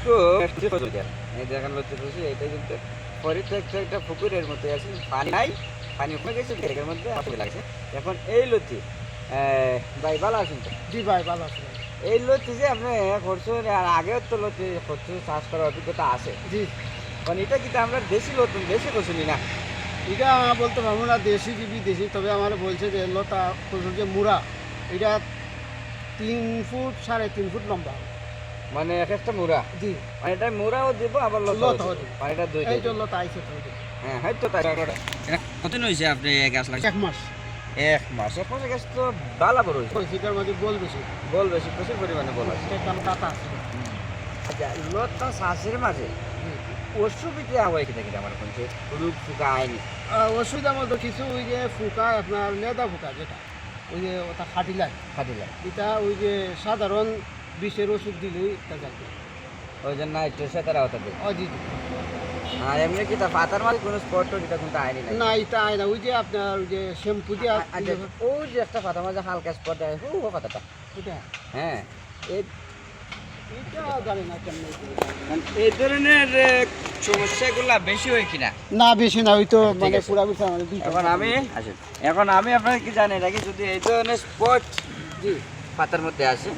কিন্তু এই দেখেন লতি খুশি এটা কিন্তু পরিত্যক্ত একটা পুকুরের আছে। পানি নাই পানি কমে গেছে মধ্যে আসলে লাগছে। এখন এই লতি আহ, ভাই ভালো আছেন তো? জি ভাই ভালো আছে এই লতি যে আপনি করছেন আর আগেও তো লতি করছেন চাষ করার অভিজ্ঞতা আছে। জি। কারণ এটা কিন্তু আমরা দেশি নতুন দেশি করছিলি না। এটা আমার বলতে পারব না দেশি কি বিদেশি তবে আমার বলছে যে লতা যে মুড়া এটা তিন ফুট সাড়ে তিন ফুট লম্বা মানে এক একটা মুড়া। জি। মানে এটা মুড়াও দিব আবার লতাও দিব। দিব। মানে এটা দুই এই যে লতা আইছে তো এই যে। হ্যাঁ হয়তো তাই। কতদিন হয়েছে আপনি গাছ লাগছে এক মাস। এক মাস। এক মাসের গাছ তো ভালো বড় হয়েছে সেটার মধ্যে গোল বেশি। বল বেশি প্রচুর পরিমাণে বল আছে। সেটার কাটা আছে। আচ্ছা লতা শ্বাসের মাঝে। অসুবিধা হয় কিনা কিনা? আমার কোনছে রূপ ফুকা আইনি মধ্যে কিছু ওই যে ফুকা আপনার লেদা ফুকা যেটা। ওই যে ওটা খাটিলাই খাটিলা এটা ওই যে সাধারণ বিষের ওষুধ দিলেই তা যাবে। ওই জন্য একটু সে তারা হতে ও জি জি। আর এমনি কি তা পাতার মাঝে কোনো স্পট এটা কিন্তু নাই। না এটা আয় না ওই যে আপনার ওই যে শ্যাম্পু দিয়ে আচ্ছা ওই যে একটা পাতার মাঝে হালকা স্পট হু পাতাটা হ্যাঁ। এটা জানি না কেমন এই ধরনের সমস্যাগুলা বেশি হয় কিনা? না বেশি না ওই তো মানে আছে। পুরা বিষয় এখন আমি এখন আমি আপনার কি জানি নাকি যদি এই ধরনের স্পট জি। পাতার মধ্যে আসে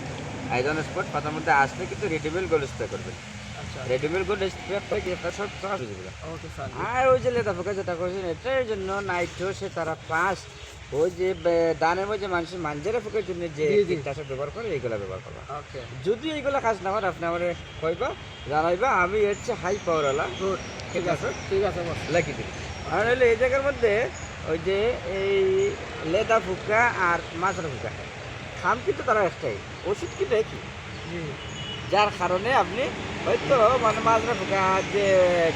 ধরনের স্পট পাতার মধ্যে আসলে কিন্তু রেডিমেল গোল স্প্রে করবেন। আচ্ছা। রেডিমেল গোল স্প্রে করে আপনার সব ওকে স্যার আর ওই যে লেদা পোকা যেটা করছেন এটার জন্য নাইট্রো সে তারা পাঁচ ওই যে বে- দানের মধ্যে মানুষের মাঞ্জারে পোকের জন্য যে। কীটনাশক ব্যবহার করে এইগুলো ব্যবহার করবা ওকে যদি এইগুলো কাজ না হয় আপনি আমার কইবা জানাইবা আমি এর চেয়ে হাই পাওয়ারওয়ালা ঠিক আছে ঠিক আছে লেখি দিবি আর হলে এই জায়গার মধ্যে ওই যে এই লেদা ফুকা আর মাছের ফুকা। খাম কিন্তু তারা একটাই ওষুধ কিন্তু একই যার কারণে আপনি হয়তো মানে মাজরা পোকা যে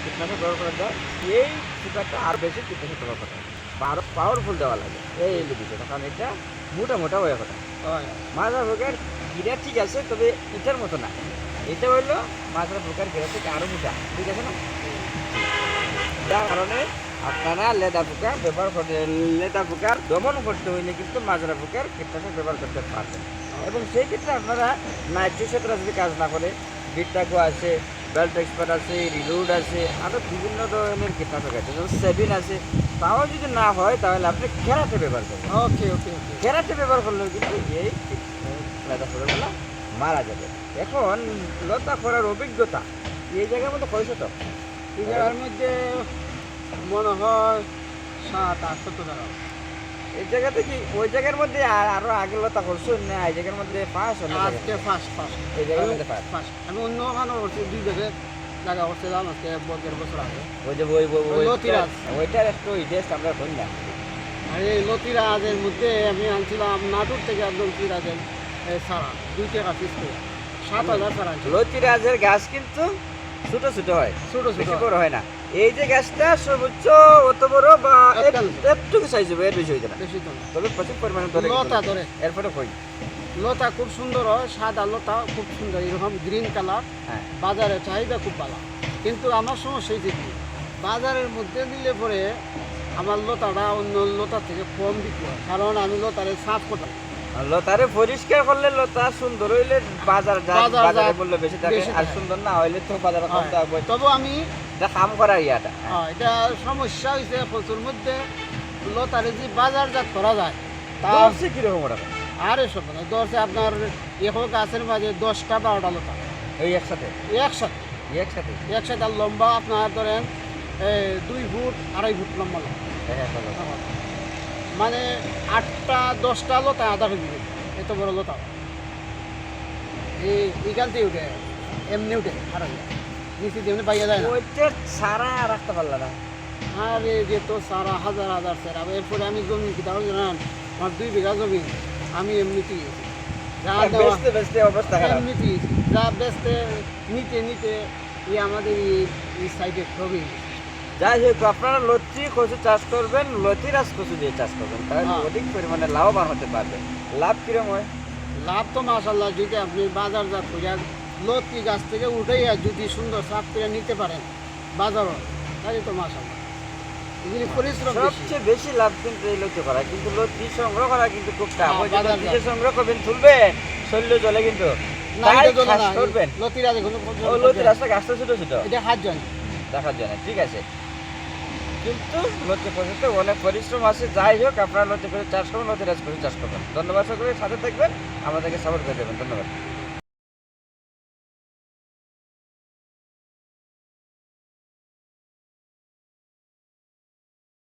কীটনাশক ব্যবহার করা যায় এই পোকাটা আর বেশি কীটনাশক ব্যবহার করা বা আরও পাওয়ারফুল দেওয়া লাগে। এই হলো বিষয়টা। কারণ এটা মোটা মোটা হয়ে। কথা মাজরা পোকার গিরা ঠিক আছে তবে এটার মতো না। এটা হইল মাজরা পোকার গিরা থেকে আরও মোটা। ঠিক আছে না? যার কারণে আপনারা লেদা পোকা ব্যবহার করতে লেদা পোকার দমন করতে হইলে কিন্তু মাজরা পোকার কীটনাশক ব্যবহার করতে পারবেন। এবং সেই ক্ষেত্রে আপনারা নাইট্রিক ক্ষেত্রে যদি কাজ না করে বিটটাকো আছে বেল্ট এক্সপার্ট আছে রিলোড আছে আরও বিভিন্ন ধরনের কীটনাশক আছে যেমন সেভিন আছে তাও যদি না হয় তাহলে আপনি খেরাতে ব্যবহার করবেন। ওকে ওকে ওকে। কেরাতে ব্যবহার করলেও কিন্তু এই লেদা ফোড়াগুলো মারা যাবে। এখন লতা করার অভিজ্ঞতা এই জায়গার মধ্যে কয়েছে তো? এই জায়গার মধ্যে মনে হয় সাত আটশো টাকা। এই জায়গাতে কি ওই জায়গার মধ্যে আর আরও আগে লতা না এই জায়গার মধ্যে পাঁচ আজকে ফার্স্ট ফার্স্ট এই জায়গার মধ্যে ফার্স্ট আমি অন্য ওখানে করছি দুই জায়গায় করছিলাম আজকে দেড় বছর আগে। ওই যে ওই। ওইটার একটু আমরা করি না আর এই লতিরাজের মধ্যে আমি আনছিলাম নাটুর থেকে একদম তিরাজের সারা দুই টাকা পিস করে। সাত হাজার সারা লতিরাজের গাছ কিন্তু ছোট ছোট হয় ছোট ছোট বড় হয় না। এই যে গাছটা সর্বোচ্চ অত বড় বা একটা এক- একটুকু সাইজ হবে এর বেশি হইতে না বেশি তো। তবে প্রচুর পরিমাণে ধরে লতা ধরে। এরপরে কই লতা খুব সুন্দর হয় সাদা লতা খুব সুন্দর এরকম গ্রিন কালার হ্যাঁ। বাজারে চাহিদা খুব ভালো। কিন্তু আমার সমস্যা হয়েছে কি বাজারের মধ্যে দিলে পরে আমার লতাটা অন্য লতার থেকে কম বিক্রি হয়। কারণ আমি লতারে সাফ করতাম লতারে পরিষ্কার করলে লতা সুন্দর হইলে বাজার বাজার মূল্য বেশি থাকে আর সুন্দর না হইলে তো বাজারে কম থাকবে তবে আমি এটা কাম করার ইয়াটা। হ্যাঁ, এটা সমস্যা হয়েছে প্রচুর মধ্যে। লতারে যে বাজারজাত করা যায় তা দাম কীরকম ওটা আর এসব না দশে আপনার এক গাছের মাঝে দশটা বারোটা লতা। এই একসাথে? একসাথে। একসাথে? একসাথে আর লম্বা আপনার ধরেন দুই ফুট আড়াই ফুট লম্বা লতা। হ্যাঁ। মানে আটটা দশটা লতা আধা কেজি। এত বড় লতা। এই এখান থেকে উঠে এমনি উঠে আর নিচে দিয়ে এমনি পাইয়া যায় না। ওইটা সারা রাখতে পারলা না। আর যে তো সারা হাজার হাজার স্যার আবার এরপরে আমি জমি কি তাও জানান আমার দুই বিঘা জমি আমি এমনিতেই যা দেওয়া বেচতে বেচতে অবস্থা এমনিতেই যা বেচতে নিতে নিতে এই আমাদের এই- সাইডে সবই যাই হোক আপনারা লতি কচু চাষ করবেন লতিরাজ কচু দিয়ে চাষ করবেন তাহলে হ্যাঁ। অধিক পরিমাণে লাভবান হতে পারবেন লাভ কীরকম হয়? লাভ তো মাসাল্লাহ যদি আপনি বাজারজাত করে লতি গাছ থেকে উঠাইয়া যদি সুন্দর সাফ করে নিতে পারেন বাজারও তাহলে তো মাসাল্লাহ এগুলি পরিশ্রম সবচেয়ে বেশি লাভ কিন্তু এই লতি করা কিন্তু লতি সংগ্রহ করা কিন্তু খুব টাফ। হ্যাঁ, সংগ্রহ করবেন শরীর জলে লতিরা দেখুন রাস্তা গাছটা ছোট ছোট। এটা হাত জন দেখার জন্য ঠিক আছে। কিন্তু লতি পর্যন্ত অনেক পরিশ্রম আছে যাই হোক আপনারা লতি করে চাষ করবেন লতি রাজ করে চাষ করবেন। ধন্যবাদ সকলে সাথে থাকবেন আমাদেরকে সাপোর্ট করে দেবেন। ধন্যবাদ।